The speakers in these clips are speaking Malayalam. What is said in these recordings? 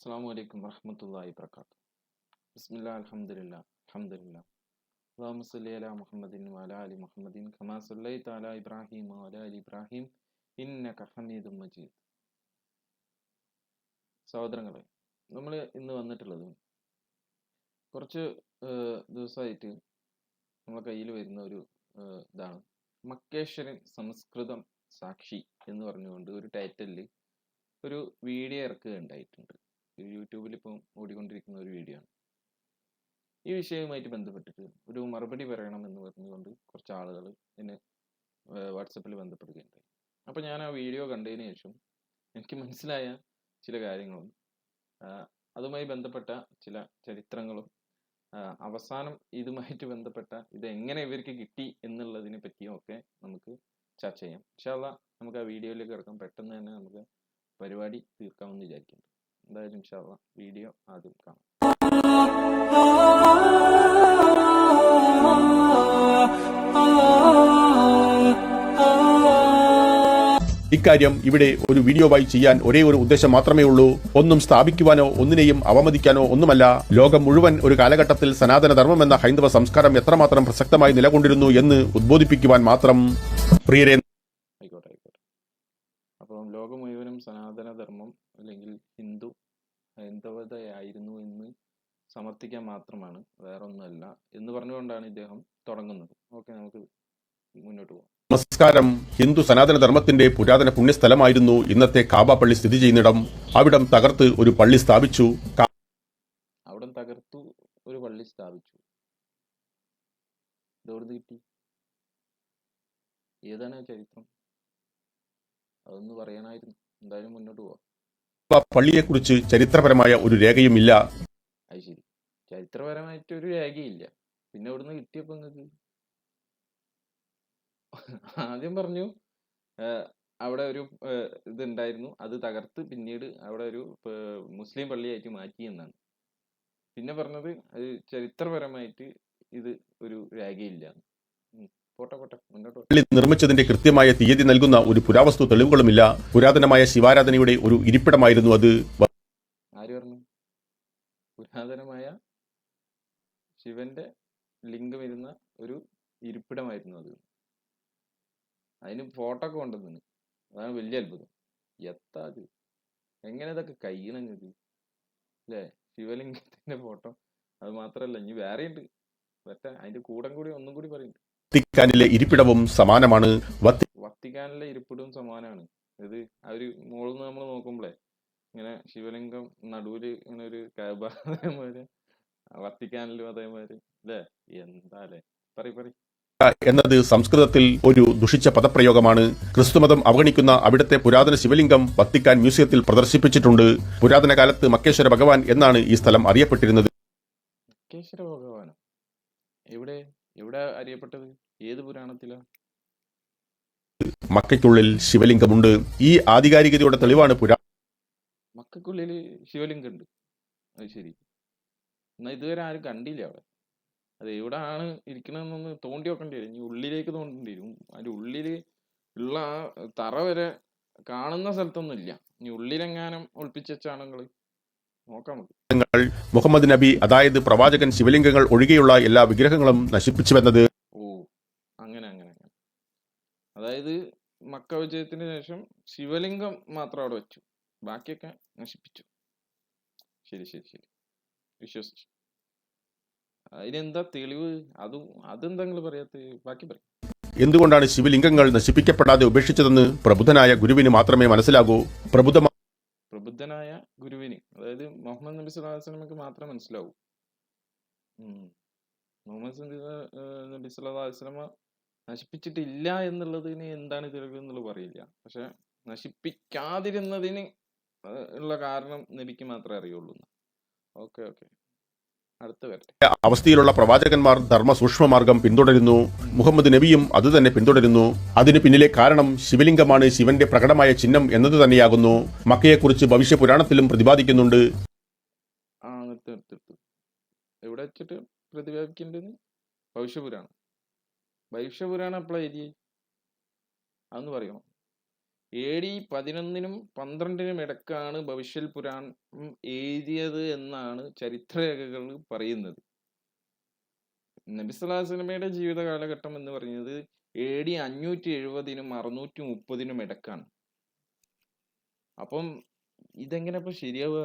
അസ്സാം വലൈക്കും വറഹമത്തല്ലാഹി വർക്കാത്തു ബിസ്മില്ലാ അലഹമില്ല അൽഹംദുലില്ലാ അള്ളാഹു സല്ലി അലാ മുഹമ്മദിൻ വഅലാ അലി മുഹമ്മദിൻ കമാ സല്ലൈത അലാ ഇബ്രാഹിം വഅലാ അലി ഇബ്രാഹിം ഇന്നക ഹമീദും മജീദ് സഹോദരങ്ങളെ നമ്മൾ ഇന്ന് വന്നിട്ടുള്ളത് കുറച്ച് ദിവസമായിട്ട് നമ്മളെ കയ്യിൽ വരുന്ന ഒരു ഇതാണ്. മക്കേശ്വരൻ സംസ്കൃതം സാക്ഷി എന്ന് പറഞ്ഞുകൊണ്ട് ഒരു ടൈറ്റലിൽ ഒരു വീഡിയോ ഇറക്കുകയുണ്ടായിട്ടുണ്ട്. യൂട്യൂബിൽ ഇപ്പം ഓടിക്കൊണ്ടിരിക്കുന്ന ഒരു വീഡിയോ ആണ്. ഈ വിഷയവുമായിട്ട് ബന്ധപ്പെട്ടിട്ട് ഒരു മറുപടി പറയണം എന്ന് പറഞ്ഞുകൊണ്ട് കുറച്ച് ആളുകൾ എന്നെ വാട്സപ്പിൽ ബന്ധപ്പെടുകയുണ്ടായി. അപ്പോൾ ഞാൻ ആ വീഡിയോ കണ്ടതിന് ശേഷം എനിക്ക് മനസ്സിലായ ചില കാര്യങ്ങളും അതുമായി ബന്ധപ്പെട്ട ചില ചരിത്രങ്ങളും അവസാനം ഇതുമായിട്ട് ബന്ധപ്പെട്ട ഇത് എങ്ങനെ ഇവർക്ക് കിട്ടി എന്നുള്ളതിനെ പറ്റിയും ഒക്കെ നമുക്ക് ചർച്ച ചെയ്യാം. ഇൻഷാല്ല നമുക്ക് ആ വീഡിയോയിലേക്ക് ഇറക്കാം പെട്ടെന്ന് തന്നെ നമുക്ക് പരിപാടി തീർക്കാമെന്ന് വിചാരിക്കുന്നു. എന്തായാലും ഇൻഷാല്ല വീഡിയോ ആദ്യം കാണാം. ഇക്കാര്യം ഇവിടെ ഒരു വീഡിയോ വീഡിയോവായി ചെയ്യാൻ ഒരേ ഒരു ഉദ്ദേശം മാത്രമേ ഉള്ളൂ. ഒന്നും സ്ഥാപിക്കുവാനോ ഒന്നിനെയും അവമതിക്കാനോ ഒന്നുമല്ല. ലോകം മുഴുവൻ ഒരു കാലഘട്ടത്തിൽ സനാതനധർമ്മം എന്ന ഹൈന്ദവ സംസ്കാരം എത്രമാത്രം പ്രസക്തമായി നിലകൊണ്ടിരുന്നു എന്ന് ഉദ്ബോധിപ്പിക്കുവാൻ മാത്രം പ്രിയരെ ആയിക്കോട്ടെ ആയിക്കോട്ടെ. അപ്പം ലോകം മുഴുവനും സനാതനധർമ്മം അല്ലെങ്കിൽ ഹിന്ദു ഹൈന്ദവതയായിരുന്നു എന്ന് സമർത്ഥിക്കാൻ മാത്രമാണ് വേറെ ഒന്നുമല്ല എന്ന് പറഞ്ഞുകൊണ്ടാണ് ഇദ്ദേഹം തുടങ്ങുന്നത്. ഓക്കെ നമുക്ക് മുന്നോട്ട് പോകാം. നമസ്കാരം. ഹിന്ദു സനാതന ധർമ്മത്തിന്റെ പുരാതന പുണ്യസ്ഥലമായിരുന്നു ഇന്നത്തെ കാബ പള്ളി സ്ഥിതി ചെയ്യുന്നിടം. അവിടം തകർത്ത് ഒരു പള്ളി സ്ഥാപിച്ചു. അവിടം തകർത്തു ഒരു പള്ളി സ്ഥാപിച്ചു. ഇതെവിടുന്ന് കിട്ടി? ഏതാണ് ചരിത്രം? അതൊന്ന് പറയാനായിരുന്നു. എന്തായാലും മുന്നോട്ട് പോവാം. പള്ളിയെക്കുറിച്ച് ചരിത്രപരമായ ഒരു രേഖയുമില്ല. അത് ശരി. ചരിത്രപരമായിട്ട് ഒരു രേഖയില്ല. പിന്നെ ഇവിടുന്ന് കിട്ടിയപ്പോ ആദ്യം പറഞ്ഞു അവിടെ ഒരു ഇതുണ്ടായിരുന്നു. അത് തകർത്ത് പിന്നീട് അവിടെ ഒരു മുസ്ലിം പള്ളിയായിട്ട് മാറ്റി എന്നാണ്. പിന്നെ പറഞ്ഞത് അത് ചരിത്രപരമായിട്ട് ഇത് ഒരു രേഖയില്ല. പള്ളി നിർമ്മിച്ചതിന്റെ കൃത്യമായ തീയതി നൽകുന്ന ഒരു പുരാവസ്തു തെളിവുകളുമില്ല. പുരാതനമായ ശിവാരാധനയുടെ ഒരു ഇരിപ്പിടമായിരുന്നു അത്. ആര് പറഞ്ഞു? പുരാതനമായ ശിവന്റെ ലിംഗം ഇരുന്ന ഒരു ഇരിപ്പിടമായിരുന്നു അത്. അതിന് ഫോട്ടോ ഒക്കെ ഉണ്ടെന്ന് അതാണ് വലിയ അത്ഭുതം. എത്താ അത്? എങ്ങനെ ഇതൊക്കെ കഴിയണത് അല്ലേ? ശിവലിംഗത്തിന്റെ ഫോട്ടോ അത് മാത്രല്ല ഇനി വേറെ ഉണ്ട് മറ്റേ അതിന്റെ കൂടം കൂടി ഒന്നും കൂടി പറയുന്നുണ്ട്. വത്തിക്കാനിലെ ഇരിപ്പിടവും സമാനമാണ്. വത്തിക്കാനിലെ ഇരിപ്പിടവും സമാനമാണ്. ഇത് ആ ഒരു മുകളിൽ നിന്ന് നമ്മൾ നോക്കുമ്പോഴേ ഇങ്ങനെ ശിവലിംഗം നടുവിൽ ഇങ്ങനെ ഒരു കാബ അതേമാതിരി വത്തിക്കാനിലും അതേമാതിരി അല്ലേ എന്താ അല്ലേ പറയും പറയും. എന്നത് സംസ്കൃതത്തിൽ ഒരു ദുഷിച്ച പദപ്രയോഗമാണ്. ക്രിസ്തുമതം അവഗണിക്കുന്ന അവിടുത്തെ പുരാതന ശിവലിംഗം വത്തിക്കാൻ മ്യൂസിയത്തിൽ പ്രദർശിപ്പിച്ചിട്ടുണ്ട്. പുരാതന കാലത്ത് മക്കേശ്വര ഭഗവാൻ എന്നാണ് ഈ സ്ഥലം അറിയപ്പെട്ടിരുന്നത്. മക്കേശ്വര ഭഗവാനോ? എവിടെ? എവിടെ അറിയപ്പെട്ടത്? ഏത് പുരാണത്തിലാ? മക്കയ്ക്കുള്ളിൽ ശിവലിംഗമുണ്ട്. ഈ ആധികാരികതയുടെ തെളിവാണ് പുരാ മക്കൾക്കുള്ളിൽ ശിവലിംഗം ഉണ്ട് അത് ശരി. എന്നാ ഇതുവരെ ആരും കണ്ടില്ല അവിടെ. അത് എവിടെയാണ് ഇരിക്കണമെന്നൊന്ന് തോണ്ടി വെക്കേണ്ടി വരും. ഇനി ഉള്ളിലേക്ക് തോണ്ടേണ്ടി വരും. അതിന്റെ ഉള്ളിൽ ഉള്ള ആ തറ വരെ കാണുന്ന സ്ഥലത്തൊന്നും ഇല്ല ഇനി ഉള്ളിലെങ്ങാനും ഒളിപ്പിച്ചാണ് വെച്ചാണെങ്കിൽ നോക്കാം. നമുക്ക് മുഹമ്മദ് നബി അതായത് പ്രവാചകൻ ശിവലിംഗങ്ങൾ ഒഴികെയുള്ള എല്ലാ വിഗ്രഹങ്ങളും നശിപ്പിച്ചുവെന്നത്. ഓ അങ്ങനെ അങ്ങനെ അങ്ങനെ. അതായത് മക്ക വിജയത്തിന് ശേഷം ശിവലിംഗം മാത്രം അവിടെ വെച്ചു. ബാക്കിയൊക്കെ നശിപ്പിച്ചു. ശരി ശരി ശരി. വിശ്വസിച്ചു. അതിനെന്താ തെളിവ്? അതും അതെന്താ പറയാത്ത? ബാക്കി പറയും എന്തുകൊണ്ടാണ് ശിവലിംഗങ്ങൾ നശിപ്പിക്കപ്പെടാതെ ഉപേക്ഷിച്ചതെന്ന് പ്രബുദ്ധനായ ഗുരുവിന് മാത്രമേ മനസ്സിലാകൂ. പ്രബുദ്ധ പ്രബുദ്ധനായ ഗുരുവിന് അതായത് മുഹമ്മദ് നബി സ്വല്ലല്ലാഹു അലൈഹി വസല്ലമക്ക് മാത്രമേ മനസ്സിലാവൂ. മുഹമ്മദ് നബി അലൈഹി വസല്ലമ നശിപ്പിച്ചിട്ടില്ല എന്നുള്ളതിന് എന്താണ് എന്നുള്ളത് പറയില്ല. പക്ഷെ നശിപ്പിക്കാതിരുന്നതിന് ഉള്ള കാരണം നബിക്ക് മാത്രമേ അറിയുള്ളൂ. Okay okay. അവസ്ഥയിലുള്ള പ്രവാചകന്മാർ ധർമ്മ സൂക്ഷ്മമാർഗം പിന്തുടരുന്നു. മുഹമ്മദ് നബിയും അത് തന്നെ പിന്തുടരുന്നു. അതിന് പിന്നിലെ കാരണം ശിവലിംഗമാണ് ശിവന്റെ പ്രകടമായ ചിഹ്നം എന്നത് തന്നെയാകുന്നു. മക്കയെക്കുറിച്ച് ഭവിഷ്യ പുരാണത്തിലും പ്രതിപാദിക്കുന്നുണ്ട്. എവിടെ വെച്ചിട്ട് പ്രതിപാദിക്കേണ്ടത്? ഭവിഷ്യപുരാണം ഭവിഷ്യപുരാണം അപ്ലൈ എഴുതി അതൊന്ന് പറയുമോ എ ഡി പതിനൊന്നിനും പന്ത്രണ്ടിനും ഇടക്കാണ് ഭവിഷ്യൽ പുരാണം എഴുതിയത് എന്നാണ് ചരിത്രരേഖകൾ പറയുന്നത്. നബിസ്വലാസ്ലമയുടെ ജീവിത കാലഘട്ടം എന്ന് പറയുന്നത് എ ഡി അഞ്ഞൂറ്റി എഴുപതിനും അറുന്നൂറ്റി മുപ്പതിനും ഇടക്കാണ്. അപ്പം ഇതെങ്ങനെ ഇപ്പൊ ശരിയാവുക?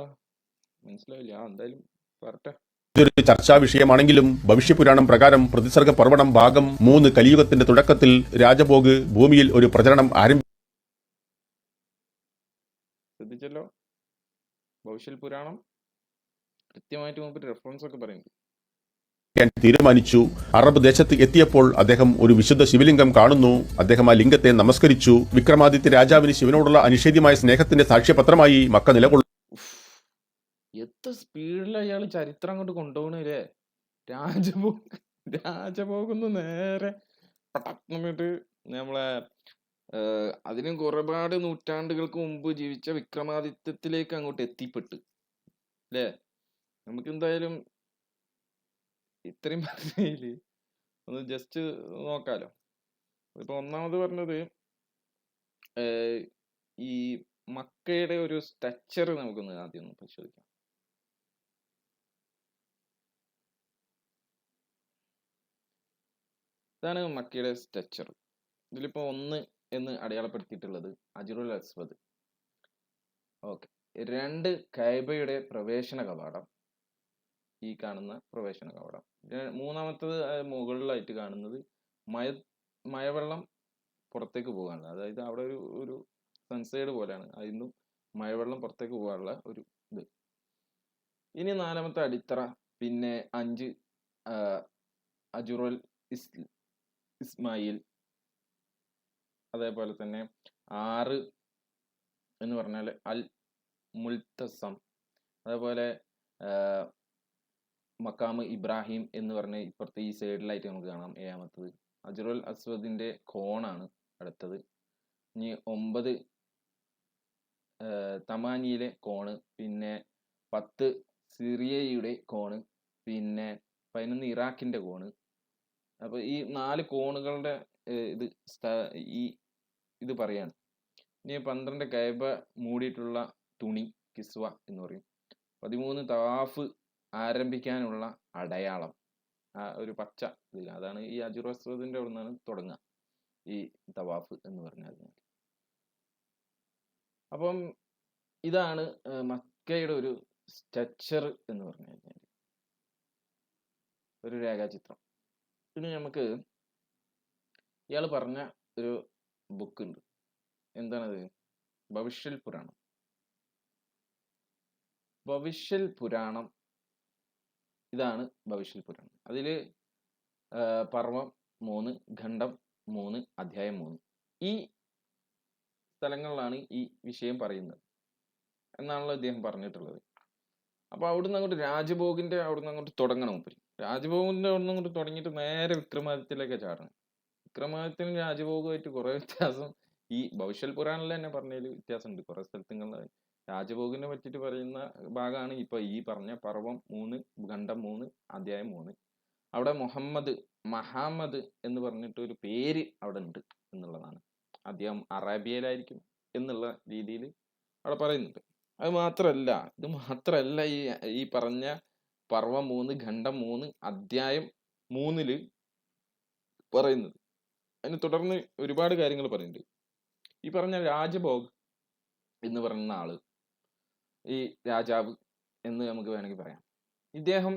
മനസ്സിലാവില്ല എന്തായാലും പറട്ടെ ഇതൊരു ചർച്ചാ വിഷയമാണെങ്കിലും ഭവിഷ്യപുരാണം പ്രകാരം പ്രതിസർഗ പർവണം ഭാഗം മൂന്ന് കലിയുഗത്തിന്റെ തുടക്കത്തിൽ രാജഭോഗ് ഭൂമിയിൽ ഒരു പ്രചരണം ആരംഭിച്ചു ശ്രദ്ധിച്ചല്ലോ ഭവിഷ്യൽ പുരാണം. കൃത്യമായിട്ട് മുമ്പ് റെഫറൻസ് ഒക്കെ പറയുന്നുണ്ട്. തീരുമാനിച്ചു. അറബ് ദേശത്ത് എത്തിയപ്പോൾ അദ്ദേഹം ഒരു വിശുദ്ധ ശിവലിംഗം കാണുന്നു. അദ്ദേഹം ആ ലിംഗത്തെ നമസ്കരിച്ചു. വിക്രമാദിത്യ രാജാവിന് ശിവനോടുള്ള അനിഷേധ്യമായ സ്നേഹത്തിന്റെ സാക്ഷ്യപത്രമായി മക്ക നിലകൊള്ളു എത്ര സ്പീഡിൽ അയാൾ ചരിത്രം അങ്ങോട്ട് കൊണ്ടുപോകണേ രാജഭോഗ് രാജഭോഗൊന്ന് നേരെ നമ്മളെ അതിനും ഒരുപാട് നൂറ്റാണ്ടുകൾക്ക് മുമ്പ് ജീവിച്ച വിക്രമാദിത്യത്തിലേക്ക് അങ്ങോട്ട് എത്തിപ്പെട്ട്. അല്ലേ നമുക്ക് എന്തായാലും ഇത്രയും പറഞ്ഞതിൽ ഒന്ന് ജസ്റ്റ് നോക്കാലോ. ഇപ്പൊ ഒന്നാമത് പറഞ്ഞത് ഈ മക്കയുടെ ഒരു സ്ട്രക്ചർ നമുക്കൊന്ന് ആദ്യം ഒന്ന് പരിശോധിക്കാം. ഇതാണ് മക്കയുടെ സ്ട്രക്ചർ ഇതിലിപ്പോ ഒന്ന് എന്ന് അടയാളപ്പെടുത്തിയിട്ടുള്ളത് അജിറുൽ അസ്വദ്. ഓക്കെ. രണ്ട് കൈബയുടെ പ്രവേശന കവാടം. ഈ കാണുന്ന പ്രവേശന കവാടം. മൂന്നാമത്തത് മുകളിലായിട്ട് കാണുന്നത് മയ മഴവെള്ളം പുറത്തേക്ക് പോകാനുള്ള അതായത് അവിടെ ഒരു ഒരു സൺസൈഡ് പോലെയാണ് അതിൽ നിന്നും മഴവെള്ളം പുറത്തേക്ക് പോകാനുള്ള ഒരു ഇത്. ഇനി നാലാമത്തെ അടിത്തറ പിന്നെ അഞ്ച് അജുറൽ ഇസ് ഇസ്മായിൽ. അതേപോലെ തന്നെ ആറ് എന്ന് പറഞ്ഞാൽ അൽ മുൽത്തസം. അതേപോലെ മക്കാമ് ഇബ്രാഹിം എന്ന് പറഞ്ഞ ഇപ്പുറത്തെ ഈ സൈഡിലായിട്ട് നമുക്ക് കാണാം ഏഴാമത്തത്. അജറുൽ അസ്വദിന്റെ കോണാണ് അടുത്തത്. ഇനി ഒമ്പത് തമാനിയിലെ കോണ് പിന്നെ പത്ത് സിറിയയുടെ കോണ് പിന്നെ പതിനൊന്ന് ഇറാഖിന്റെ കോണ്. അപ്പോൾ ഈ നാല് കോണുകളുടെ ഇത് ഈ ഇത് പറയാണ്. ഇനി പന്ത്രണ്ട് കൈബ മൂടിയിട്ടുള്ള തുണി കിസ്വ എന്ന് പറയും. പതിമൂന്ന് തവാഫ് ആരംഭിക്കാനുള്ള അടയാളം. ആ ഒരു പച്ച ഇത് അതാണ് ഈ അജുറസ്വദിന്റെ അവിടെ നിന്നാണ് തുടങ്ങുക. ഈ തവാഫ് എന്ന് പറഞ്ഞാൽ അപ്പം ഇതാണ് മക്കയുടെ ഒരു സ്ട്രക്ചർ എന്ന് പറഞ്ഞു കഴിഞ്ഞാൽ ഒരു രേഖാചിത്രം. ഇനി നമുക്ക് ഇയാൾ പറഞ്ഞ ഒരു ബുക്ക് ഉണ്ട് എന്താണത്? ഭവിഷ്യൽ പുരാണം. ഭവിഷ്യൽ പുരാണം ഇതാണ് ഭവിഷ്യൽ പുരാണം. അതിൽ പർവം മൂന്ന് ഖണ്ഡം മൂന്ന് അധ്യായം മൂന്ന്. ഈ സ്ഥലങ്ങളിലാണ് ഈ വിഷയം പറയുന്നത് എന്നാണല്ലോ ഇദ്ദേഹം പറഞ്ഞിട്ടുള്ളത്. അപ്പൊ അവിടുന്ന് അങ്ങോട്ട് രാജഭോഗിന്റെ അവിടുന്ന് അങ്ങോട്ട് തുടങ്ങണം മൂപ്പര് രാജഭോഗിന്റെ അവിടുന്ന് അങ്ങോട്ട് തുടങ്ങിയിട്ട് നേരെ വിക്രമാദിത്യയിലേക്ക് ചാടണം. വിക്രമാദിത്യനും രാജഭോഗമായിട്ട് കുറെ വ്യത്യാസം ഈ ഭവിഷ്യൽ പുരാണിൽ തന്നെ പറഞ്ഞതിൽ വ്യത്യാസമുണ്ട്. കുറെ സ്ഥലത്തുള്ള രാജഭോഗിനെ പറ്റിയിട്ട് പറയുന്ന ഭാഗമാണ് ഇപ്പൊ ഈ പറഞ്ഞ പർവം മൂന്ന് ഖണ്ഡം മൂന്ന് അധ്യായം മൂന്ന്. അവിടെ മുഹമ്മദ് മഹാമദ് എന്ന് പറഞ്ഞിട്ട് ഒരു പേര് അവിടെ ഉണ്ട് എന്നുള്ളതാണ്. അദ്ദേഹം അറേബ്യയിലായിരിക്കും എന്നുള്ള രീതിയിൽ അവിടെ പറയുന്നുണ്ട്. അത് മാത്രമല്ല ഇത് മാത്രമല്ല ഈ ഈ പറഞ്ഞ പർവം മൂന്ന് ഖണ്ഡം മൂന്ന് അധ്യായം മൂന്നിൽ പറയുന്നത്. അതിന് തുടർന്ന് ഒരുപാട് കാര്യങ്ങൾ പറയുന്നുണ്ട്. ഈ പറഞ്ഞ രാജഭോഗ് എന്ന് പറയുന്ന ആൾ ഈ രാജാവ് എന്ന് നമുക്ക് വേണമെങ്കിൽ പറയാം. ഇദ്ദേഹം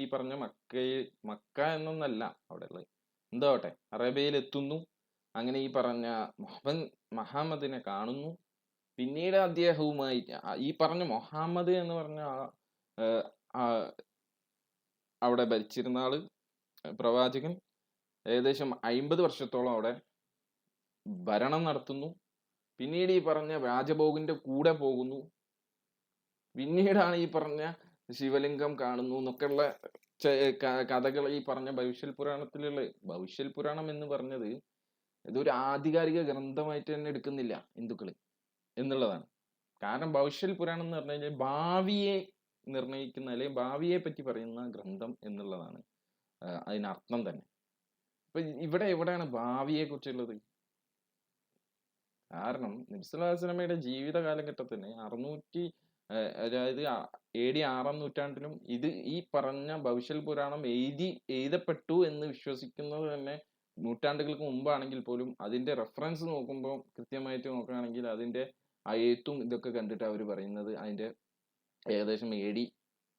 ഈ പറഞ്ഞ മക്കയിൽ മക്ക എന്നൊന്നല്ല അവിടെ ഉള്ളത് എന്താവട്ടെ അറേബ്യയിൽ എത്തുന്നു അങ്ങനെ ഈ പറഞ്ഞ മുഹമ്മദ് മഹമ്മദിനെ കാണുന്നു. പിന്നീട് അദ്ദേഹവുമായി ഈ പറഞ്ഞ മുഹമ്മദ് എന്ന് പറഞ്ഞ അവിടെ ഭരിച്ചിരുന്ന ആൾ പ്രവാചകൻ ഏകദേശം അയിമ്പത് വർഷത്തോളം അവിടെ ഭരണം നടത്തുന്നു. പിന്നീട് ഈ പറഞ്ഞ രാജഭോഗിന്റെ കൂടെ പോകുന്നു. പിന്നീടാണ് ഈ പറഞ്ഞ ശിവലിംഗം കാണുന്നു എന്നൊക്കെയുള്ള കഥകൾ ഈ പറഞ്ഞ ഭവിഷ്യൽ പുരാണത്തിലുള്ള ഭവിഷ്യൽ പുരാണം എന്ന് പറഞ്ഞത് ഇതൊരു ആധികാരിക ഗ്രന്ഥമായിട്ട് തന്നെ എടുക്കുന്നില്ല ഹിന്ദുക്കൾ എന്നുള്ളതാണ്. കാരണം ഭവിഷ്യൽ പുരാണം എന്ന് പറഞ്ഞു കഴിഞ്ഞാൽ ഭാവിയെ നിർണയിക്കുന്ന അല്ലെങ്കിൽ ഭാവിയെ പറ്റി പറയുന്ന ഗ്രന്ഥം എന്നുള്ളതാണ് അതിനർത്ഥം തന്നെ. അപ്പൊ ഇവിടെ എവിടെയാണ് ഭാവിയെ കുറിച്ചുള്ളത് കാരണം നബിസ്വല്ലാസ്ലമയുടെ ജീവിത കാലഘട്ടത്തിന് അറുന്നൂറ്റി അതായത് എ ഡി ആറാം നൂറ്റാണ്ടിലും ഇത് ഈ പറഞ്ഞ ഭവിഷ്യൽ പുരാണം എഴുതി എഴുതപ്പെട്ടു എന്ന് വിശ്വസിക്കുന്നത് തന്നെ നൂറ്റാണ്ടുകൾക്ക് മുമ്പാണെങ്കിൽ പോലും അതിന്റെ റെഫറൻസ് നോക്കുമ്പോൾ കൃത്യമായിട്ട് നോക്കുകയാണെങ്കിൽ അതിന്റെ അയത്തും ഇതൊക്കെ കണ്ടിട്ട് അവർ പറയുന്നത് അതിന്റെ ഏകദേശം എ ഡി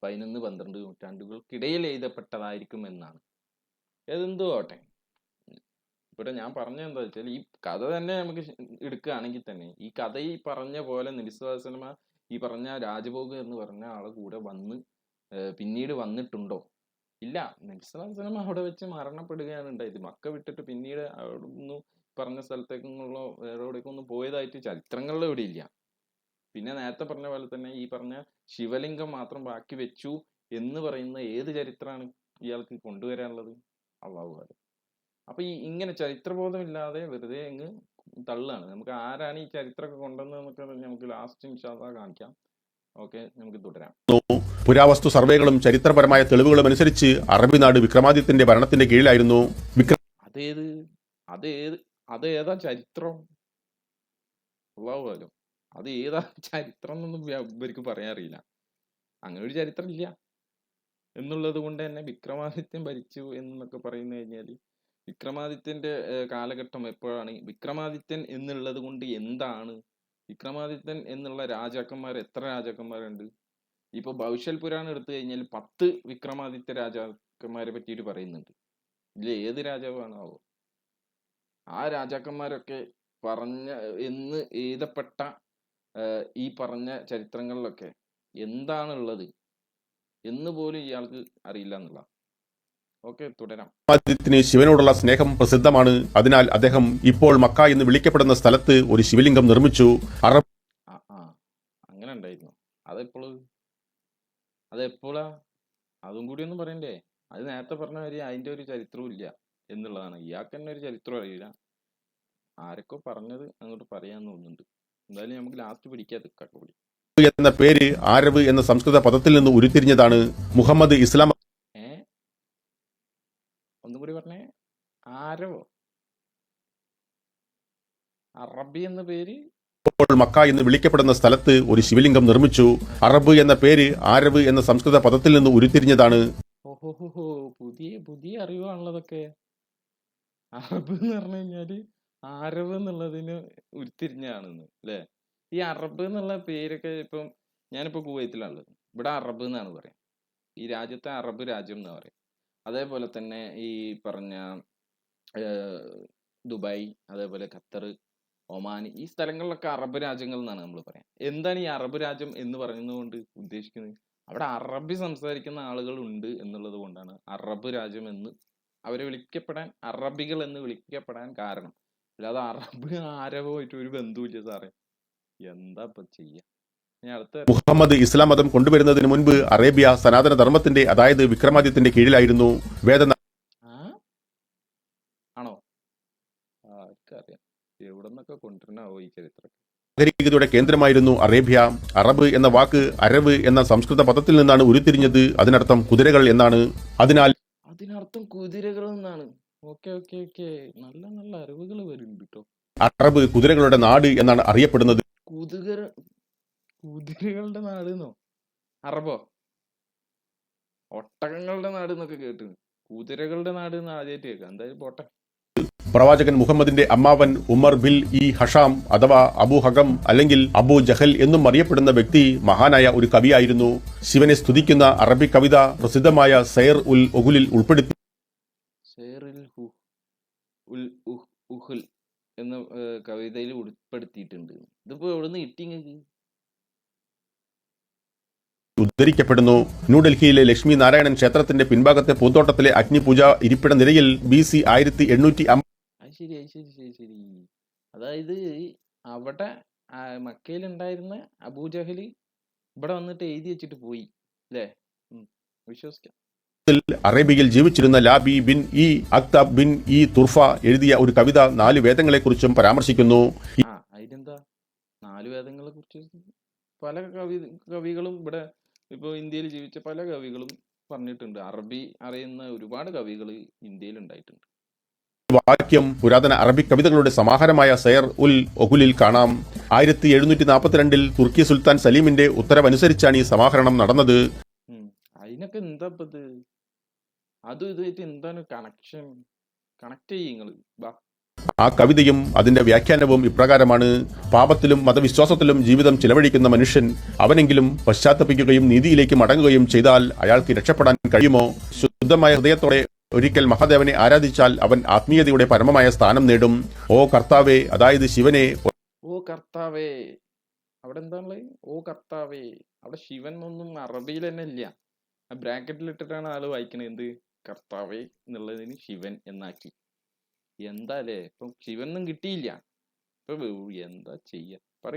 പതിനൊന്ന് പന്ത്രണ്ട് നൂറ്റാണ്ടുകൾക്കിടയിൽ എഴുതപ്പെട്ടതായിരിക്കും എന്നാണ്. ഏതെന്തോ ഇവിടെ ഞാൻ പറഞ്ഞ എന്താ വെച്ചാൽ ഈ കഥ തന്നെ നമുക്ക് എടുക്കുകയാണെങ്കിൽ തന്നെ ഈ കഥ ഈ പറഞ്ഞ പോലെ സിനിമ ഈ പറഞ്ഞ രാജഭോഗ് എന്ന് പറഞ്ഞ ആളെ കൂടെ വന്ന് പിന്നീട് വന്നിട്ടുണ്ടോ? ഇല്ല. നിരുസ്വാസനമ അവിടെ വെച്ച് മരണപ്പെടുകയാണ് ഉണ്ടായത്. മക്ക വിട്ടിട്ട് പിന്നീട് അവിടെ ഒന്ന് പറഞ്ഞ സ്ഥലത്തേക്കുള്ള വേറെ എവിടേക്കൊന്നും പോയതായിട്ട് ചരിത്രങ്ങളിൽ ഇവിടെ ഇല്ല. പിന്നെ നേരത്തെ പറഞ്ഞ പോലെ തന്നെ ഈ പറഞ്ഞ ശിവലിംഗം മാത്രം ബാക്കി വെച്ചു എന്ന് പറയുന്ന ഏത് ചരിത്രമാണ് ഇയാൾക്ക് കൊണ്ടുവരാനുള്ളത്? അള്ളാഹു ആലം. അപ്പൊ ഈ ഇങ്ങനെ ചരിത്രബോധമില്ലാതെ വെറുതെ അങ്ങ് തള്ളാണ്. നമുക്ക് ആരാണ് ഈ ചരിത്രമൊക്കെ കൊണ്ടുവന്നതെന്നൊക്കെ നമുക്ക് ലാസ്റ്റ് നിമിഷം കാണിക്കാം. ഓക്കെ നമുക്ക് തുടരാം. പുരാവസ്തു സർവേകളും ചരിത്രപരമായ തെളിവുകളും അനുസരിച്ച് അറബി നാട് വിക്രമാദിത്യന്റെ ഭരണത്തിന്റെ കീഴിലായിരുന്നു വിക്ര അതേത്? അതേത്? അതേതാ ചരിത്രം? ഉള്ളാവുമല്ലോ അത് ഏതാ ചരിത്രം എന്നൊന്നും ഇവർക്ക് പറയാൻ അറിയില്ല. അങ്ങനെ ഒരു ചരിത്രം ഇല്ല. എന്നുള്ളത് കൊണ്ട് തന്നെ വിക്രമാദിത്യൻ ഭരിച്ചു എന്നൊക്കെ പറയുന്നു കഴിഞ്ഞാൽ വിക്രമാദിത്യന്റെ കാലഘട്ടം എപ്പോഴാണ്? വിക്രമാദിത്യൻ എന്നുള്ളത് കൊണ്ട് എന്താണ്? വിക്രമാദിത്യൻ എന്നുള്ള രാജാക്കന്മാർ എത്ര രാജാക്കന്മാരുണ്ട്? ഇപ്പൊ ഭവിഷ്യൽ പുരാണം എടുത്തു കഴിഞ്ഞാൽ പത്ത് വിക്രമാദിത്യ രാജാക്കന്മാരെ പറ്റിയിട്ട് പറയുന്നുണ്ട്. ഇതിൽ ഏത് രാജാവാണാവോ ആ രാജാക്കന്മാരൊക്കെ പറഞ്ഞ എന്ന് എഴുതപ്പെട്ട ഈ പറഞ്ഞ ചരിത്രങ്ങളിലൊക്കെ എന്താണുള്ളത് എന്ന് പോലും ഇയാൾക്ക് അറിയില്ല എന്നുള്ള ഓക്കെ തുടരാം. ശിവനോടുള്ള സ്നേഹം പ്രസിദ്ധമാണ്. അതിനാൽ അദ്ദേഹം ഇപ്പോൾ മക്ക എന്ന് വിളിക്കപ്പെടുന്ന സ്ഥലത്ത് ഒരു ശിവലിംഗം നിർമ്മിച്ചു. അറബ് അങ്ങനെ ഉണ്ടായിരുന്നു. അതെപ്പോൾ? അതെപ്പോഴാ അതും കൂടി ഒന്നും പറയണ്ടേ? അത് നേരത്തെ പറഞ്ഞ കാര്യം അതിന്റെ ഒരു ചരിത്രവും ഇല്ല എന്നുള്ളതാണ്. ഇയാൾക്ക് തന്നെ ഒരു ചരിത്രം അറിയില്ല. ആരൊക്കെ പറഞ്ഞത് അങ്ങോട്ട് പറയാന്ന് തോന്നുന്നുണ്ട്. എന്തായാലും നമുക്ക് ലാസ്റ്റ് പിടിക്കാതെ കക്കപ്പിടി എന്ന പേര് ആരവ് എന്ന സംസ്കൃത പദത്തിൽ നിന്ന് ഉരുത്തിരിഞ്ഞതാണ് മുഹമ്മദ് ഇസ്ലാം ഏ ഒന്നും കൂടി പറഞ്ഞേ ആരവോ അറബി എന്ന പേര്? ഇപ്പോൾ മക്ക എന്ന് വിളിക്കപ്പെടുന്ന സ്ഥലത്ത് ഒരു ശിവലിംഗം നിർമ്മിച്ചു. അറബ് എന്ന പേര് ആരവ് എന്ന സംസ്കൃത പദത്തിൽ നിന്ന് ഉരുത്തിരിഞ്ഞതാണ്. പുതിയ പുതിയ അറിവാണുള്ളതൊക്കെ. അറബ് എന്ന് പറഞ്ഞു കഴിഞ്ഞാൽ ആരവ് എന്നുള്ളതിന് ഉരുത്തിരിഞ്ഞാണെന്ന് അല്ലേ? ഈ അറബ് എന്നുള്ള പേരൊക്കെ ഇപ്പം ഞാനിപ്പോ കുവൈത്തിലാണുള്ളത്. ഇവിടെ അറബ് എന്നാണ് പറയാം ഈ രാജ്യത്തെ അറബ് രാജ്യം എന്ന് പറയും അതേപോലെ തന്നെ ഈ പറഞ്ഞ ദുബായ് അതേപോലെ ഖത്തർ ഒമാൻ ഈ സ്ഥലങ്ങളിലൊക്കെ അറബ് രാജ്യങ്ങൾ എന്നാണ് നമ്മൾ പറയാം. എന്താണ് ഈ അറബ് രാജ്യം എന്ന് പറയുന്നതുകൊണ്ട് ഉദ്ദേശിക്കുന്നത്? അവിടെ അറബി സംസാരിക്കുന്ന ആളുകൾ ഉണ്ട് എന്നുള്ളത് കൊണ്ടാണ് അറബ് രാജ്യം എന്ന് അവരെ വിളിക്കപ്പെടാൻ അറബികൾ എന്ന് വിളിക്കപ്പെടാൻ കാരണം. അല്ലാതെ അറബ് ആരവുമായിട്ട് ഒരു ബന്ധവുമില്ല സാറേ. എന്താ ഇപ്പൊ ചെയ്യാ? മുഹമ്മദ് ഇസ്ലാം മതം കൊണ്ടുവരുന്നതിന് മുൻപ് അറേബ്യ സനാതന ധർമ്മത്തിന്റെ അതായത് വിക്രമാദിത്യന്റെ കീഴിലായിരുന്നു വേദ ആ ആണോ ആർക്കറിയാം എവിടെ നിന്നൊക്കെ കൊണ്ടുവരണാവോ ഈ ചരിത്രം നാഗരികതയുടെ കേന്ദ്രമായിരുന്നു അറേബ്യ. അറബ് എന്ന വാക്ക് അരബ് എന്ന സംസ്കൃത പദത്തിൽ നിന്നാണ് ഉരുത്തിരിഞ്ഞത്. അതിനർത്ഥം കുതിരകൾ എന്നാണ്. അതിനാൽ അതിനർത്ഥം കുതിരകൾ എന്നാണ്. Okay okay okay. നല്ല നല്ല അറിവുകൾ വരുന്നുണ്ട് കേട്ടോ അറബ് കുതിരകളുടെ നാട് എന്നാണ് അറിയപ്പെടുന്നത്. കുതിര കുതിരകളുടെ നാട് എന്നോ അറബോ? ഒട്ടകങ്ങളുടെ നാട് എന്നൊക്കെ കേട്ടു കുതിരകളുടെ നാട് എന്ന് ആദ്യമായിട്ട് കേൾക്കാം. എന്തായാലും പോട്ടെ. പ്രവാചകൻ മുഹമ്മദിന്റെ അമ്മാവൻ ഉമർ ബിൽ ഇ ഹഷാം അഥവാ അബു ഹഗം അല്ലെങ്കിൽ അബു ജഹൽ എന്നും അറിയപ്പെടുന്ന വ്യക്തി മഹാനായ ഒരു കവിയായിരുന്നു. ശിവനെ സ്തുതിക്കുന്ന അറബി കവിത പ്രസിദ്ധമായ സൈർ ഉൽ ഒഹുലിൽ ഉൾപ്പെടുത്തി എന്ന കവിതയിൽ ഉൾപ്പെടുത്തിയിട്ടുണ്ട്. ഇതിപ്പോ എവിടുന്ന് കിട്ടി ഉദ്ധരിക്കപ്പെടുന്നു. ന്യൂഡൽഹിയിലെ ലക്ഷ്മി നാരായണൻ ക്ഷേത്രത്തിന്റെ പിൻഭാഗത്തെ പൂന്തോട്ടത്തിലെ അഗ്നിപൂജ ഇരിപ്പിട നിരയിൽ ബി സി ആയിരത്തി എണ്ണൂറ്റി അത് ശരി അത് ശരി ശരി. ശരി അതായത് അവിടെ മക്കയിലുണ്ടായിരുന്ന അബൂജഹൽ ഇവിടെ വന്നിട്ട് എഴുതി വെച്ചിട്ട് പോയി അല്ലേ? വിശ്വസിക്കാം. അറേബ്യയിൽ ജീവിച്ചിരുന്ന ലാബി ബിൻ ഇ അക്താബ് ബിൻ ഇ തുർഫ എഴുതിയ ഒരു കവിത നാല് വേദങ്ങളെക്കുറിച്ചും പരാമർശിക്കുന്നു. ആ അതിനെന്താ? നാല് വേദങ്ങളെ കുറിച്ച് പല കവി കവികളും ഇവിടെ ഇപ്പോൾ ഇന്ത്യയിൽ ജീവിച്ച പല കവികളും പറഞ്ഞിട്ടുണ്ട്. അറബി അറിയുന്ന ഒരുപാട് കവികൾ ഇന്ത്യയിൽ ഉണ്ടായിട്ടുണ്ട്. വാക്യം പുരാതന അറബി കവിതകളുടെ സമാഹാരമായ സയർ ഉൽ ഒഹുലിൽ കാണാം. ആയിരത്തി എഴുന്നൂറ്റി നാൽപ്പത്തിരണ്ടിൽ തുർക്കി സുൽത്താൻ സലീമിന്റെ ഉത്തരവനുസരിച്ചാണ് ഈ സമാഹരണം നടന്നത്. അതിനൊക്കെ എന്താ ഇപ്പൊ ഇത്? അതും ഇതായിട്ട് എന്താണ് കണക്ഷൻ കണക്ട് ആ കവിതയും അതിന്റെ വ്യാഖ്യാനവും ഇപ്രകാരമാണ്. പാപത്തിലും മതവിശ്വാസത്തിലും ജീവിതം ചിലവഴിക്കുന്ന മനുഷ്യൻ അവനെങ്കിലും പശ്ചാത്തപിക്കുകയും നീതിയിലേക്ക് മടങ്ങുകയും ചെയ്താൽ അയാൾക്ക് രക്ഷപ്പെടാൻ കഴിയുമോ? ശുദ്ധമായ ഹൃദയത്തോടെ ഒരിക്കൽ മഹാദേവനെ ആരാധിച്ചാൽ അവൻ ആത്മീയതയുടെ പരമമായ സ്ഥാനം നേടും. ഓ കർത്താവേ അതായത് ശിവനെ ഓ കർത്താവേ അവിടെ എന്താണുള്ളത് ഓ കർത്താവേ അവിടെ ശിവൻ ഒന്നും അറബിയിൽ തന്നെ ഇല്ല. ബ്രാക്കറ്റിൽ ഇട്ടിട്ടാണ് ആൾ വായിക്കണത്. എന്ത്? കർത്താവേ എന്നുള്ളതിന് ശിവൻ എന്നാക്കി. എന്താ അല്ലേ? ഇപ്പം ശിവനൊന്നും കിട്ടിയില്ല. ഇപ്പൊ എന്താ ചെയ്യാ? പറ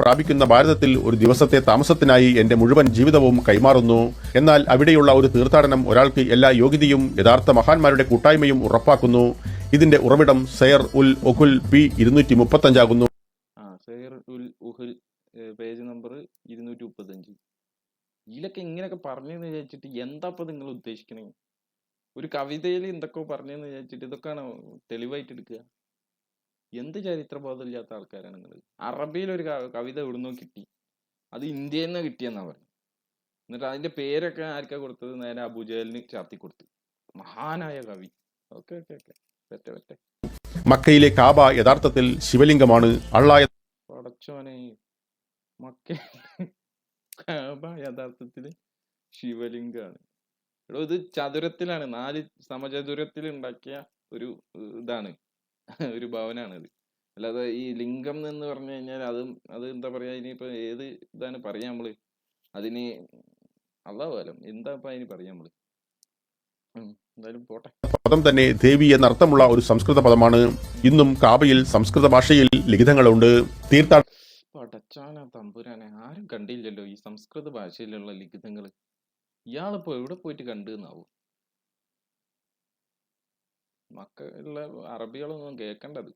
പ്രാപിക്കുന്ന ഭാരതത്തിൽ ഒരു ദിവസത്തെ താമസത്തിനായി എന്റെ മുഴുവൻ ജീവിതവും കൈമാറുന്നു. എന്നാൽ അവിടെയുള്ള ഒരു തീർത്ഥാടനം ഒരാൾക്ക് എല്ലാ യോഗ്യതയും യഥാർത്ഥ മഹാന്മാരുടെ കൂട്ടായ്മയും ഉറപ്പാക്കുന്നു. ഇതിന്റെ ഉറവിടം സെയർ ഉൽ ഒഖുൽ പി ഇരുന്നൂറ്റി മുപ്പത്തഞ്ചാകുന്നു ആ സൈർ ഉൽ ഉഹുൽ പേജ് നമ്പർ ഇരുന്നൂറ്റി മുപ്പത്തഞ്ച് ഇതിലൊക്കെ ഇങ്ങനെയൊക്കെ പറഞ്ഞെന്ന് വിചാരിച്ചിട്ട് എന്താ ഇപ്പൊ നിങ്ങൾ ഉദ്ദേശിക്കണേ? ഒരു കവിതയിൽ എന്തൊക്കെ പറഞ്ഞെന്ന് വിചാരിച്ചിട്ട് ഇതൊക്കെയാണ് തെളിവായിട്ട് എടുക്കുക. എന്ത് ചരിത്രബോധമില്ലാത്ത ആൾക്കാരാണ് നിങ്ങൾ അറബിയിൽ ഒരു കവിത എവിടുന്നോ കിട്ടി. അത് ഇന്ത്യയിൽ നിന്ന് കിട്ടിയെന്നാ പറഞ്ഞു. എന്നിട്ട് അതിന്റെ പേരൊക്കെ ആർക്കാ കൊടുത്തത്? നേരെ അബുജഹലിന് ചാർത്തി കൊടുത്തു. മഹാനായ കവി. Okay okay okay. പറ്റേ പറ്റേ. മക്കയിലെ കാബ യഥാർത്ഥത്തിൽ ശിവലിംഗമാണ്. അള്ളായ പടച്ചോനെ മക്ക കാബ യഥാർത്ഥത്തിൽ ശിവലിംഗമാണ് ഇത് ചതുരത്തിലാണ്. നാല് സമചതുരത്തിൽ ഉണ്ടാക്കിയ ഒരു ഇതാണ്. ഒരു ഭവനാണ് ഇത് അല്ലാതെ ഈ ലിംഗം എന്ന് പറഞ്ഞു കഴിഞ്ഞാൽ അതും അത് എന്താ പറയാ ഇനിയിപ്പോ ഏത് ഇതാണ് പറയാ നമ്മൾ? അതിന് അള്ളാഹുലം എന്താ ഇപ്പൊ അതിന് പറയാ നമ്മൾ? എന്തായാലും പോട്ടെ. പദം തന്നെ ദേവി എന്നർത്ഥമുള്ള ഒരു സംസ്കൃത പദമാണ്. ഇന്നും കാബയിൽ സംസ്കൃത ഭാഷയിൽ ലിഖിതങ്ങളുണ്ട്. തീർത്ഥാടന പടച്ചാന തമ്പുരാനെ ആരും കണ്ടില്ലല്ലോ ഈ സംസ്കൃത ഭാഷയിലുള്ള ലിഖിതങ്ങൾ ഇയാളിപ്പോ എവിടെ പോയിട്ട് കണ്ടുന്നാവും? മക്കളുള്ള അറബികളൊന്നും കേൾക്കണ്ടത്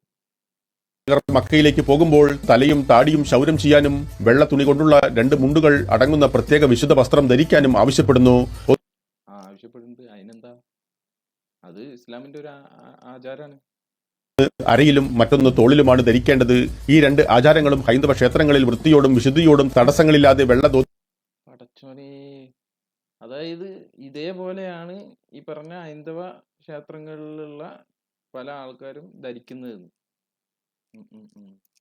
മക്കയിലേക്ക് പോകുമ്പോൾ തലയും താടിയും ശൗരം ചെയ്യാനും വെള്ള തുണി കൊണ്ടുള്ള രണ്ട് മുണ്ടുകൾ അടങ്ങുന്ന പ്രത്യേക വിശുദ്ധ വസ്ത്രം ധരിക്കാനും ആവശ്യപ്പെടുന്നു. ആ ആവശ്യപ്പെടുന്നത് അതിനെന്താ? അത് ഇസ്ലാമിന്റെ ഒരു ആചാരമാണ് അരയിലും മറ്റൊന്ന് തോളിലുമാണ് ധരിക്കേണ്ടത്. ഈ രണ്ട് ആചാരങ്ങളും ഹൈന്ദവ ക്ഷേത്രങ്ങളിൽ വൃത്തിയോടും വിശുദ്ധിയോടും തടസ്സങ്ങളില്ലാതെ വെള്ള പടച്ചോനെ. അതായത് ഇതേപോലെയാണ് ഈ പറഞ്ഞ ഹൈന്ദവ ക്ഷേത്രങ്ങളിലുള്ള പല ആൾക്കാരും ധരിക്കുന്നത്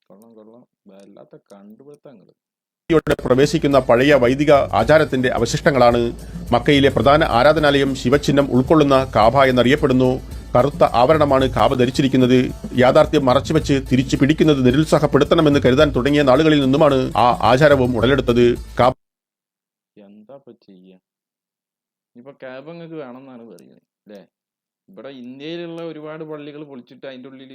കൊള്ളം കൊള്ളം. വല്ലാത്ത കണ്ടുപിടുത്തങ്ങൾ പ്രവേശിക്കുന്ന പഴയ വൈദിക ആചാരത്തിന്റെ അവശിഷ്ടങ്ങളാണ് മക്കയിലെ പ്രധാന ആരാധനാലയം ശിവചിഹ്നം ഉൾക്കൊള്ളുന്ന കാബ എന്നറിയപ്പെടുന്നു. കറുത്ത ആവരണമാണ് കാബ ധരിച്ചിരിക്കുന്നത്. യാഥാർത്ഥ്യം മറച്ചുവെച്ച് തിരിച്ചു പിടിക്കുന്നത് നിരുത്സാഹപ്പെടുത്തണമെന്ന് കരുതാൻ തുടങ്ങിയ നാളുകളിൽ നിന്നുമാണ് ആ ആചാരവും ഉടലെടുത്തത്. കാബ എന്താ ഇപ്പൊ ചെയ്യാ? ഇപ്പൊ ക്യാബ് നിങ്ങൾക്ക് വേണമെന്നാണ് പറയുന്നത് അല്ലേ? ഇവിടെ ഇന്ത്യയിലുള്ള ഒരുപാട് പള്ളികൾ പൊളിച്ചിട്ട് അതിന്റെ ഉള്ളിൽ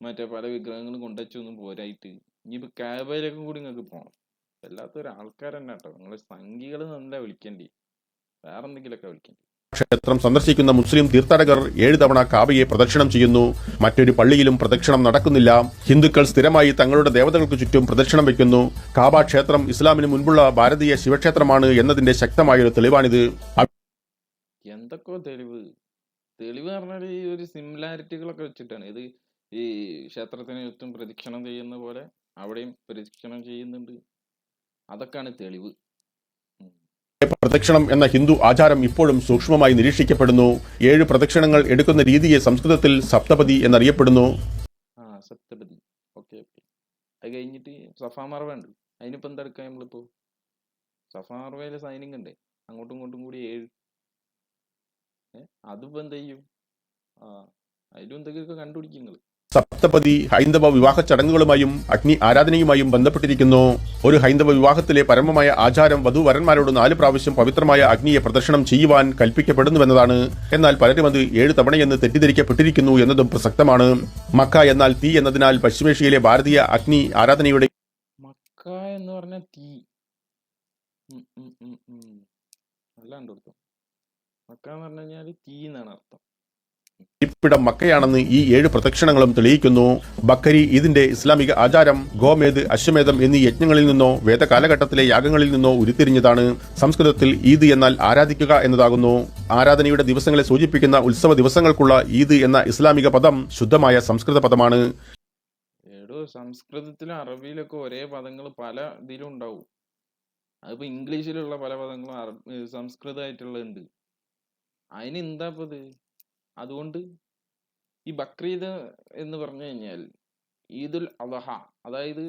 മറ്റേ പല വിഗ്രഹങ്ങളും കൊണ്ടുവച്ചൊന്നും പോരായിട്ട് ഇനിയിപ്പോൾ ക്യാബയിലേക്കും കൂടി നിങ്ങൾക്ക് പോകണം വല്ലാത്ത ഒരു ആൾക്കാർ തന്നെ കേട്ടോ. നിങ്ങളെ സംഘികൾ നല്ല വിളിക്കേണ്ടി. വേറെ എന്തെങ്കിലുമൊക്കെ വിളിക്കേണ്ടി. ക്ഷേത്രം സന്ദർശിക്കുന്ന മുസ്ലിം തീർത്ഥാടകർ ഏഴ് തവണ കാബയെ പ്രദക്ഷിണം ചെയ്യുന്നു. മറ്റൊരു പള്ളിയിലും പ്രദക്ഷിണം നടക്കുന്നില്ല. ഹിന്ദുക്കൾ സ്ഥിരമായി തങ്ങളുടെ ദേവതകൾക്ക് ചുറ്റും പ്രദക്ഷിണം വയ്ക്കുന്നു. കാബ ക്ഷേത്രം ഇസ്ലാമിന് മുൻപുള്ള ഭാരതീയ ശിവക്ഷേത്രമാണ് എന്നതിന്റെ ശക്തമായൊരു തെളിവാണിത്. എന്തൊക്കെ തെളിവ്. തെളിവ് പറഞ്ഞാൽ ഈ ഒരു സിമിലാരിറ്റികളൊക്കെ വെച്ചിട്ടാണ്. ഇത് ഈ ക്ഷേത്രത്തിന് ചുറ്റും പ്രദക്ഷിണം ചെയ്യുന്ന പോലെ അവിടെയും പ്രദക്ഷിണം ചെയ്യുന്നുണ്ട്. അതൊക്കെയാണ് തെളിവ്. പ്രദക്ഷിണം എന്ന ഹിന്ദു ആചാരം ഇപ്പോഴും സൂക്ഷ്മമായി നിരീക്ഷിക്കപ്പെടുന്നു. ഏഴ് പ്രദക്ഷിണങ്ങൾ എടുക്കുന്ന രീതിയെ സംസ്കൃതത്തിൽ സപ്തപതി എന്നറിയപ്പെടുന്നു. ആ സപ്തപതി ഓക്കെ ഓക്കെ. അത് കഴിഞ്ഞിട്ട് സഫാ മറവ ഉണ്ട്. അതിനിപ്പോ എന്താ എടുക്കുക നമ്മളിപ്പോ? സഫാ മറവയിലെ സൈനിങ് ഉണ്ട്. അങ്ങോട്ടും ഇങ്ങോട്ടും കൂടി ഏഴ് അതിപ്പോ എന്ത് ചെയ്യും അതിലും എന്തൊക്കെയൊക്കെ കണ്ടുപിടിക്കും നിങ്ങൾ സപ്തപതി ഹൈന്ദവ വിവാഹ ചടങ്ങുകളുമായും അഗ്നി ആരാധനയുമായും ബന്ധപ്പെട്ടിരിക്കുന്നു. ഒരു ഹൈന്ദവ വിവാഹത്തിലെ പരമമായ ആചാരം വധുവരന്മാരോട് നാല് പ്രാവശ്യം പവിത്രമായ അഗ്നിയെ പ്രദർശനം ചെയ്യുവാൻ കൽപ്പിക്കപ്പെടുന്നുവെന്നതാണ്. എന്നാൽ പലരും അത് ഏഴ് തവണയെന്ന് തെറ്റിദ്ധരിക്കപ്പെട്ടിരിക്കുന്നു എന്നതും പ്രസക്തമാണ്. മക്ക എന്നാൽ തീ എന്നതിനാൽ പശ്ചിമേഷ്യയിലെ ഭാരതീയ അഗ്നി ആരാധനയുടെ മക്ക എന്ന് പറഞ്ഞ തീ. അല്ലാണ്ട് മക്ക എന്ന് പറഞ്ഞു തീ എന്നാണ് അർത്ഥം. ഇപ്പിടം മക്കയാണെന്ന് ഈ ഏഴ് പ്രദക്ഷിണങ്ങളും തെളിയിക്കുന്നു. ബക്കരി ഇതിന്റെ ഇസ്ലാമിക ആചാരം ഗോമേദ് അശ്വമേധം എന്നീ യജ്ഞങ്ങളിൽ നിന്നോ വേദകാലഘട്ടത്തിലെ യാഗങ്ങളിൽ നിന്നോ ഉരുത്തിരിഞ്ഞതാണ്. സംസ്കൃതത്തിൽ ഈദ് എന്നാൽ ആരാധിക്കുക എന്നതാകുന്നു. ആരാധനയുടെ ദിവസങ്ങളെ സൂചിപ്പിക്കുന്ന ഉത്സവ ദിവസങ്ങൾക്കുള്ള ഈദ് എന്ന ഇസ്ലാമിക പദം ശുദ്ധമായ സംസ്കൃത പദമാണ്. എടോ സംസ്കൃതത്തിലും അറബിയിലൊക്കെ ഒരേ പദങ്ങൾ പല ഇതിലും ഉണ്ടാവും. അതിപ്പോ ഇംഗ്ലീഷിലുള്ള പല പദങ്ങളും സംസ്കൃതമായിട്ടുള്ളത് സംസ്കൃതമായിട്ടുള്ളതുണ്ട്. അതിന് എന്താ ഇത് അതുകൊണ്ട് ഈ ബക്രീദ് എന്ന് പറഞ്ഞു കഴിഞ്ഞാൽ ഈദുൽ അദഹ അതായത്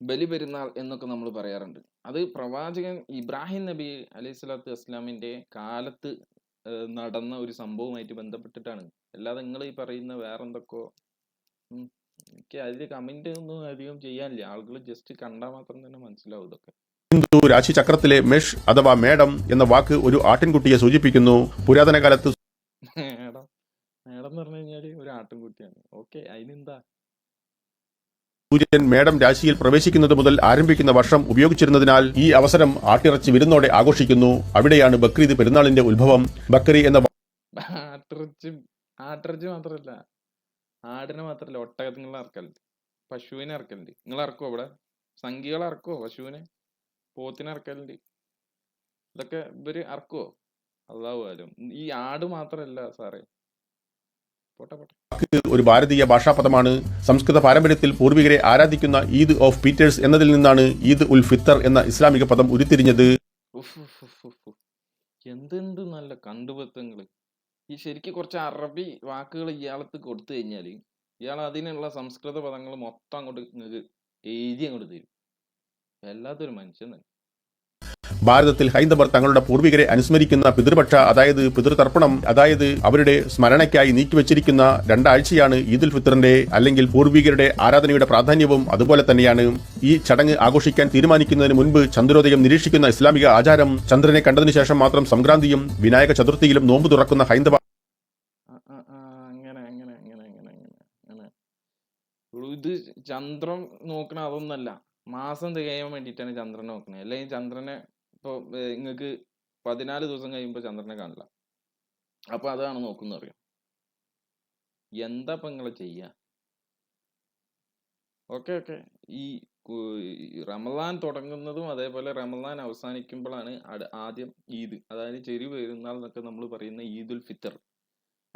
ബലി പെരുന്നാൾ എന്നൊക്കെ നമ്മൾ പറയാറുണ്ട്. അത് പ്രവാചകൻ ഇബ്രാഹിം നബി അലൈഹി സ്വലാത്തു വസ്സലാമിന്റെ കാലത്ത് നടന്ന ഒരു സംഭവമായിട്ട് ബന്ധപ്പെട്ടിട്ടാണ്. അല്ലാതെ നിങ്ങൾ ഈ പറയുന്ന വേറെന്തൊക്കെയോ. എനിക്ക് അതിൽ കമന്റ് ഒന്നും അധികം ചെയ്യാനില്ല. ആളുകൾ ജസ്റ്റ് കണ്ടാൽ മാത്രം തന്നെ മനസ്സിലാവും ഇതൊക്കെ. ഹിന്ദു രാശിചക്രത്തിലെ മെഷ് അഥവാ മേഡം എന്ന വാക്ക് ഒരു ആട്ടിൻകുട്ടിയെ സൂചിപ്പിക്കുന്നു. പുരാതന കാലത്ത് മേഡം. മേഡം എന്ന് പറഞ്ഞു കഴിഞ്ഞാൽ ഒരു ആട്ടിൻകുട്ടിയാണ്. ഓക്കെ അതിനെന്താ? സൂര്യൻ മേടം രാശിയിൽ പ്രവേശിക്കുന്നത് മുതൽ ആരംഭിക്കുന്ന വർഷം ഉപയോഗിച്ചിരുന്നതിനാൽ ഈ അവസരം ആട്ടിറച്ചി വിരുന്നോടെ ആഘോഷിക്കുന്നു. അവിടെയാണ് ബക്രീദ് പെരുന്നാളിന്റെ ഉത്ഭവം. ബക്കറി എന്ന ആട്ടിറച്ചി ആട്ടിറച്ചി മാത്രമല്ല ആടിനെ മാത്രല്ല ഒട്ടകത്തിനുള്ള ഇറക്കലുണ്ട് പശുവിനെ ഇറക്കലുണ്ട് നിങ്ങൾ ഇറക്കുവോ ഇവിടെ? സംഖ്യകൾ ഇറക്കുവോ പശുവിനെ? പോത്തിനെ ഇറക്കലുണ്ട്. ഇതൊക്കെ ഇവർ ഇറക്കുവോ? അള്ളാഹുവാലും. ഈ ആട് മാത്രല്ല സാറേ. പോട്ടെ പോട്ടെ. ഒരു ഭാരതീയ ഭാഷാപദമാണ് സംസ്കൃത പാരമ്പര്യത്തിൽ പൂർവികരെ ആരാധിക്കുന്ന ഈദ് ഓഫ് പീറ്റേഴ്സ് എന്നതിൽ നിന്നാണ് ഈദ് ഉൽ ഫിത്തർ എന്ന ഇസ്ലാമിക പദം ഉരുത്തിരിഞ്ഞത്. എന്തെന്ത് നല്ല കണ്ടുപത്തങ്ങൾ ഈ ശരിക്ക് കുറച്ച് അറബി വാക്കുകൾ ഇയാളത്ത് കൊടുത്തു കഴിഞ്ഞാൽ ഇയാൾ അതിനുള്ള സംസ്കൃത പദങ്ങൾ മൊത്തം അങ്ങോട്ട് നിങ്ങൾക്ക് എഴുതി അങ്ങോട്ട് തരും. വല്ലാത്തൊരു മനുഷ്യൻ തന്നെ. ഭാരതത്തിൽ ഹൈന്ദവർ തങ്ങളുടെ പൂർവികരെ അനുസ്മരിക്കുന്ന പിതൃപക്ഷ അതായത് പിതൃതർപ്പണം അതായത് അവരുടെ സ്മരണയ്ക്കായി നീക്കിവച്ചിരിക്കുന്ന രണ്ടാഴ്ചയാണ് ഈദുൽ ഫിത്തറിന്റെ അല്ലെങ്കിൽ പൂർവികരുടെ ആരാധനയുടെ പ്രാധാന്യവും അതുപോലെ തന്നെയാണ് ഈ ചടങ്ങ് ആഘോഷിക്കാൻ തീരുമാനിക്കുന്നതിന് മുൻപ് ചന്ദ്രോദയം നിരീക്ഷിക്കുന്ന ഇസ്ലാമിക ആചാരം ചന്ദ്രനെ കണ്ടതിനു ശേഷം മാത്രം സംക്രാന്തിയും വിനായക ചതുർത്ഥിയിലും നോമ്പ് തുറക്കുന്ന ഹൈന്ദവ ഇത് ചന്ദ്രൻ നോക്കണ അതൊന്നല്ല. മാസം തികയാൻ വേണ്ടിയിട്ടാണ് ചന്ദ്രൻ നോക്കണേ. അല്ലെങ്കിൽ ചന്ദ്രനെ ഇപ്പൊ നിങ്ങൾക്ക് പതിനാല് ദിവസം കഴിയുമ്പോൾ ചന്ദ്രനെ കാണില്ല. അപ്പൊ അതാണ് നോക്കുന്നത് അറിയാം എന്താ ഇപ്പൊ നിങ്ങൾ ചെയ്യാ? Okay okay. ഈ റമലാൻ തുടങ്ങുന്നതും അതേപോലെ റമദാൻ അവസാനിക്കുമ്പോഴാണ് ആദ്യം ഈദ്. അതായത് ചെരി പെരുന്നാൾ എന്നൊക്കെ നമ്മൾ പറയുന്ന ഈദുൽ ഫിത്തർ.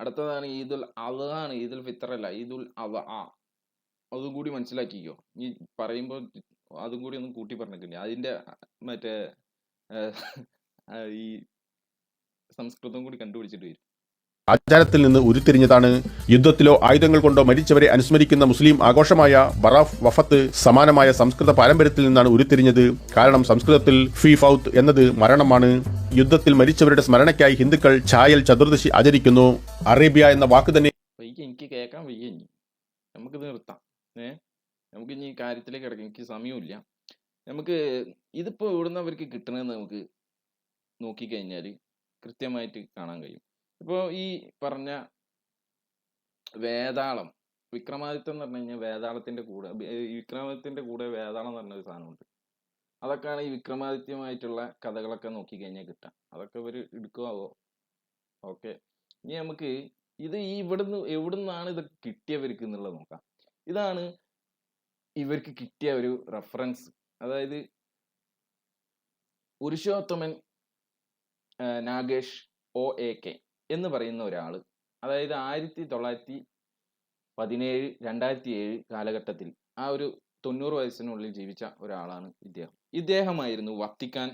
അടുത്തതാണ് ഈദുൽ അതാണ് ഈദുൽ ഫിത്തർ അല്ല ഈദുൽ അവ ആ. അതും കൂടി മനസ്സിലാക്കിക്കോ. ഈ പറയുമ്പോൾ അതും കൂടി ഒന്ന് കൂട്ടി പറഞ്ഞിട്ടുണ്ട്. അതിന്റെ മറ്റേ ഈ സംസ്കൃതം കൂടി കണ്ടുപിടിച്ചിട്ട് വരും. ആചാരത്തിൽ നിന്ന് ഉരുത്തിരിഞ്ഞതാണ് യുദ്ധത്തിലോ ആയുധങ്ങൾ കൊണ്ടോ മരിച്ചവരെ അനുസ്മരിക്കുന്ന മുസ്ലിം ആഘോഷമായ ബറാഫ് വഫത്ത് സമാനമായ സംസ്കൃത പാരമ്പര്യത്തിൽ നിന്നാണ് ഉരുത്തിരിഞ്ഞത്. കാരണം സംസ്കൃതത്തിൽ ഫി ഫൗത്ത് എന്നത് മരണമാണ്. യുദ്ധത്തിൽ മരിച്ചവരുടെ സ്മരണയ്ക്കായി ഹിന്ദുക്കൾ ഛായൽ ചതുർദശി ആചരിക്കുന്നു. അറേബ്യ എന്ന വാക്ക് തന്നെ എനിക്ക് കേൾക്കാൻ വയ്യ നമുക്കിത് നിർത്താം. ഏ നമുക്ക് ഇനി കാര്യത്തിലേക്ക് കിടക്കാം എനിക്ക് സമയമില്ല നമുക്ക് ഇതിപ്പോൾ ഇവിടുന്ന് അവർക്ക് കിട്ടണമെന്ന് നമുക്ക് നോക്കിക്കഴിഞ്ഞാൽ കൃത്യമായിട്ട് കാണാൻ കഴിയും. ഇപ്പോൾ ഈ പറഞ്ഞ വേതാളം വിക്രമാദിത്യം എന്ന് പറഞ്ഞു കഴിഞ്ഞാൽ വേതാളത്തിന്റെ കൂടെ വിക്രമാദിത്യന്റെ കൂടെ വേതാളം എന്ന് പറഞ്ഞൊരു സാധനമുണ്ട്. അതൊക്കെയാണ് ഈ വിക്രമാദിത്യമായിട്ടുള്ള കഥകളൊക്കെ നോക്കിക്കഴിഞ്ഞാൽ കിട്ടുക അതൊക്കെ ഇവർ എടുക്കുമാവോ ഓക്കെ. ഇനി നമുക്ക് ഇത് ഈ ഇവിടുന്ന് എവിടുന്നാണ് ഇത് കിട്ടിയവർക്ക് എന്നുള്ളത് നോക്കാം. ഇതാണ് ഇവർക്ക് കിട്ടിയ ഒരു റെഫറൻസ് അതായത് Purushothaman Nagesh O A K എന്ന് പറയുന്ന ഒരാൾ അതായത് ആയിരത്തി തൊള്ളായിരത്തി പതിനേഴ് രണ്ടായിരത്തി ഏഴ് കാലഘട്ടത്തിൽ ആ ഒരു തൊണ്ണൂറ് വയസ്സിനുള്ളിൽ ജീവിച്ച ഒരാളാണ് ഇദ്ദേഹം. ഇദ്ദേഹമായിരുന്നു വത്തിക്കാൻ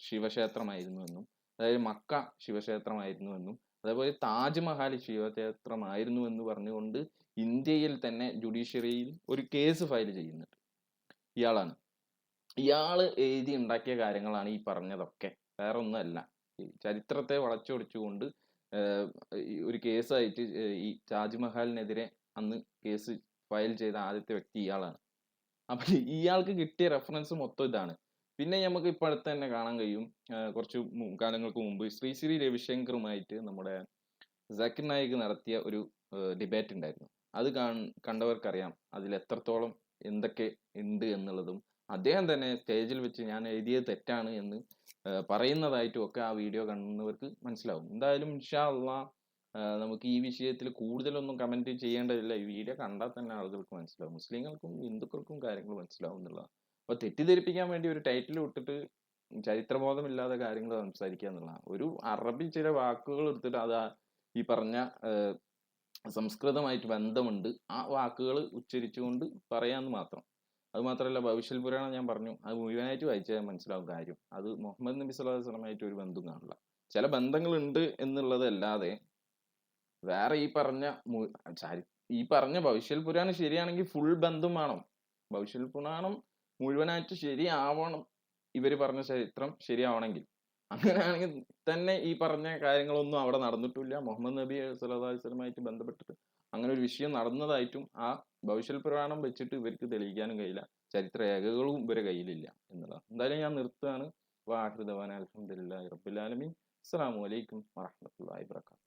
ശിവക്ഷേത്രമായിരുന്നു എന്നും അതായത് മക്ക ശിവക്ഷേത്രമായിരുന്നു എന്നും അതേപോലെ താജ്മഹൽ ശിവക്ഷേത്രമായിരുന്നു എന്ന് പറഞ്ഞുകൊണ്ട് ഇന്ത്യയിൽ തന്നെ ജുഡീഷ്യറിയിൽ ഒരു കേസ് ഫയൽ ചെയ്യുന്നുണ്ട് ഇയാളാണ്. ഇയാൾ എഴുതി ഉണ്ടാക്കിയ കാര്യങ്ങളാണ് ഈ പറഞ്ഞതൊക്കെ. വേറെ ഒന്നുമല്ല ചരിത്രത്തെ വളച്ചൊടിച്ചുകൊണ്ട് ഒരു കേസായിട്ട് ഈ താജ്മഹലിനെതിരെ അന്ന് കേസ് ഫയൽ ചെയ്ത ആദ്യത്തെ വ്യക്തി ഇയാളാണ്. അപ്പൊ ഇയാൾക്ക് കിട്ടിയ റെഫറൻസ് മൊത്തം ഇതാണ്. പിന്നെ നമുക്ക് ഇപ്പൊ അടുത്ത് തന്നെ കാണാൻ കഴിയും കുറച്ച് കാലങ്ങൾക്ക് മുമ്പ് ശ്രീ ശ്രീ രവിശങ്കറുമായിട്ട് നമ്മുടെ സക്കിർ നായിക് നടത്തിയ ഒരു ഡിബേറ്റ് ഉണ്ടായിരുന്നു. അത് കണ്ടവർക്കറിയാം അതിൽ എത്രത്തോളം എന്തൊക്കെ ഉണ്ട് എന്നുള്ളതും അദ്ദേഹം തന്നെ സ്റ്റേജിൽ വെച്ച് ഞാൻ എഴുതിയത് തെറ്റാണ് എന്ന് പറയുന്നതായിട്ടും ഒക്കെ ആ വീഡിയോ കാണുന്നവർക്ക് മനസ്സിലാവും. എന്തായാലും ഇൻഷാ അള്ളാ നമുക്ക് ഈ വിഷയത്തിൽ കൂടുതലൊന്നും കമന്റ് ചെയ്യേണ്ടതില്ല. ഈ വീഡിയോ കണ്ടാൽ തന്നെ ആളുകൾക്ക് മനസ്സിലാവും. മുസ്ലിങ്ങൾക്കും ഹിന്ദുക്കൾക്കും കാര്യങ്ങൾ മനസ്സിലാവും എന്നുള്ളതാണ്. അപ്പോൾ തെറ്റിദ്ധരിപ്പിക്കാൻ വേണ്ടി ഒരു ടൈറ്റിൽ വിട്ടിട്ട് ചരിത്രബോധമില്ലാതെ കാര്യങ്ങൾ സംസാരിക്കുക എന്നുള്ളതാണ്. ഒരു അറബി ചില വാക്കുകൾ എടുത്തിട്ട് അത് ഈ പറഞ്ഞ സംസ്കൃതമായിട്ട് ബന്ധമുണ്ട്. ആ വാക്കുകൾ ഉച്ചരിച്ചുകൊണ്ട് പറയാമെന്ന് മാത്രം. അത് മാത്രമല്ല ഭവിഷ്യൽ പുരാണം ഞാൻ പറഞ്ഞു. അത് മുഴുവനായിട്ട് വായിച്ചാൽ മനസ്സിലാവും കാര്യം. അത് മുഹമ്മദ് നബി സ്വല്ലല്ലാഹു അലൈഹി വസല്ലമയായിട്ട് ഒരു ബന്ധം കാണില്ല. ചില ബന്ധങ്ങളുണ്ട് എന്നുള്ളതല്ലാതെ വേറെ ഈ പറഞ്ഞ ഈ പറഞ്ഞ ഭവിഷ്യൽ പുരാണം ശരിയാണെങ്കിൽ ഫുൾ ബന്ധം വേണം. ഭവിഷ്യൽ പുരാണം മുഴുവനായിട്ട് ശരിയാവണം. ഇവർ പറഞ്ഞ ചരിത്രം ശരിയാവണമെങ്കിൽ. അങ്ങനെയാണെങ്കിൽ തന്നെ ഈ പറഞ്ഞ കാര്യങ്ങളൊന്നും അവിടെ നടന്നിട്ടില്ല. മുഹമ്മദ് നബി വസല്ലമയായിട്ട് ബന്ധപ്പെട്ടിട്ട് അങ്ങനെ ഒരു വിഷയം നടന്നതായിട്ടും ആ ഭവിഷ്യൽ പുരാണം വെച്ചിട്ട് ഇവർക്ക് തെളിയിക്കാനും കഴിയില്ല. ചരിത്ര രേഖകളും ഇവരെ കയ്യിലില്ല എന്നുള്ളതാണ്. എന്തായാലും ഞാൻ നിർത്തുകയാണ്. വാഹൃദവാൻ അലഹമുല്ലാ റബ്ബുലാലമീൻ അസ്സാം വലൈക്കും വാഹമത്തല്ലാ വാബർക്കാത്തു